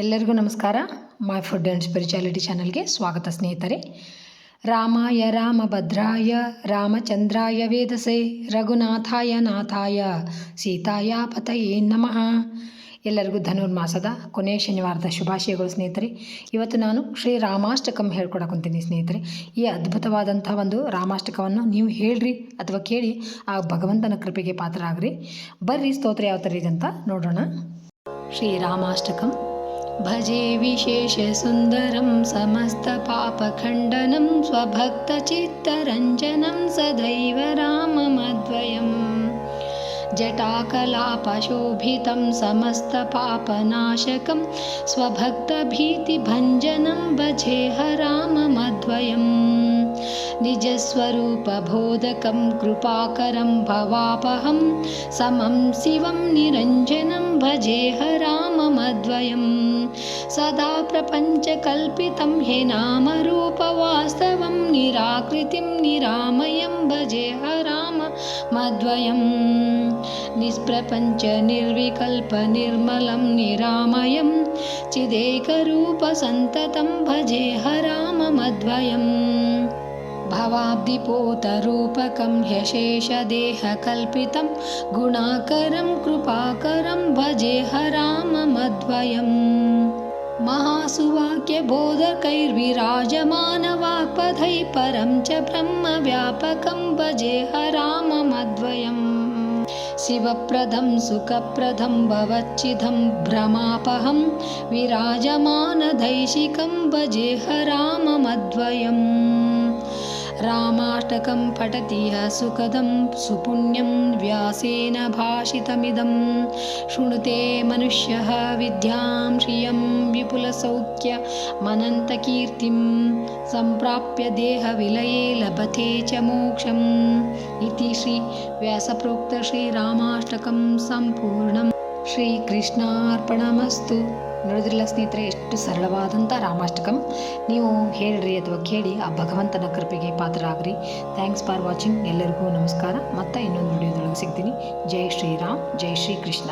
ಎಲ್ಲರಿಗೂ ನಮಸ್ಕಾರ. My food and spirituality ಚಾನಲ್ಗೆ ಸ್ವಾಗತ ಸ್ನೇಹಿತರೆ. ರಾಮಾಯ ರಾಮ ಭದ್ರಾಯ ರಾಮಚಂದ್ರಾಯ ವೇದಸೆ, ರಘುನಾಥಾಯ ನಾಥಾಯ, ಸೀತಾಯ ಪತಯೇ ನಮಃ. ಎಲ್ಲರಿಗೂ ಧನುರ್ಮಾಸದ ಕೊನೆಯ ಶನಿವಾರದ ಶುಭಾಶಯಗಳು ಸ್ನೇಹಿತರೆ. ಇವತ್ತು ನಾನು ಶ್ರೀ ರಾಮಾಷ್ಟಕಂ ಹೊಂತೀನಿ ಸ್ನೇಹಿತರೆ. ಈ ಅದ್ಭುತವಾದಂಥ ಒಂದು ರಾಮಾಷ್ಟಕವನ್ನು ನೀವು ಹೇಳ್ರಿ ಅಥವಾ ಕೇಳಿ ಆ ಭಗವಂತನ ಕೃಪೆಗೆ ಪಾತ್ರರಾಗ್ರಿ. ಬರ್ರಿ ಸ್ತೋತ್ರ ಯಾವ ಥರ ಇದೆ ಅಂತ ನೋಡೋಣ. ಶ್ರೀ ರಾಮಾಷ್ಟಕಂ भजे विशेषसुन्दरं समस्तपापखण्डनं स्वभक्तचित्तरञ्जनं सदैव राममद्वयम्। जटाकलापशोभितं समस्तपापनाशकं स्वभक्तभीतिभञ्जनं भजेह राममद्वयम्। निजस्वरूपबोधकं कृपाकरं भवापहं समं शिवं निरञ्जनं भजेह राममद्वयं सदा प्रपञ्चकल्पितं हि नामरूपवास्तवं निराकृतिं निरामयं भजेह राममद्वयम् निष्प्रपञ्चनिर्विकल्पनिर्मलं निरामयं चिदेकरूपसन्ततं भजेह राममद्वयम् भवाब्धिपोतरूपकं ह्यशेषदेहकल्पितं गुणाकरं कृपाकरं भजेह राममद्वयम् महासुवाक्यबोधकैर्विराजमानवाक्पथैः परं च ब्रह्मव्यापकं भजेह राममद्वयम् शिवप्रदं सुखप्रदं भवच्चिदं भ्रमापहं विराजमानदैशिकं भजेह राममद्वयम् रामाष्टकं पठति ह सुकदं सुपुण्यं व्यासेन भाषितमिदं। शृणुते मनुष्यः विद्यां श्रियं विपुलसौख्यमनन्तकीर्तिं सम्प्राप्य देहविलये लभते च मोक्षम्। इति श्रीव्यासप्रोक्त श्रीरामाष्टकं सम्पूर्णं श्रीकृष्णार्पणमस्तु। ನೋಡಿದ್ರಲ್ಲ ಸ್ನೇಹಿತರೆ, ಎಷ್ಟು ಸರಳವಾದಂಥ ರಾಮಾಷ್ಟಕಂ. ನೀವು ಹೇಳ್ರಿ ಅಥವಾ ಕೇಳಿ, ಆ ಭಗವಂತನ ಕೃಪೆಗೆ ಪಾತ್ರರಾಗ್ರಿ. ಥ್ಯಾಂಕ್ಸ್ ಫಾರ್ ವಾಚಿಂಗ್ ಎಲ್ಲರಿಗೂ ನಮಸ್ಕಾರ. ಮತ್ತೆ ಇನ್ನೊಂದು ವಿಡಿಯೋದೊಳಗೆ ಸಿಗ್ತೀನಿ. ಜೈ ಶ್ರೀರಾಮ್, ಜೈ ಶ್ರೀ ಕೃಷ್ಣ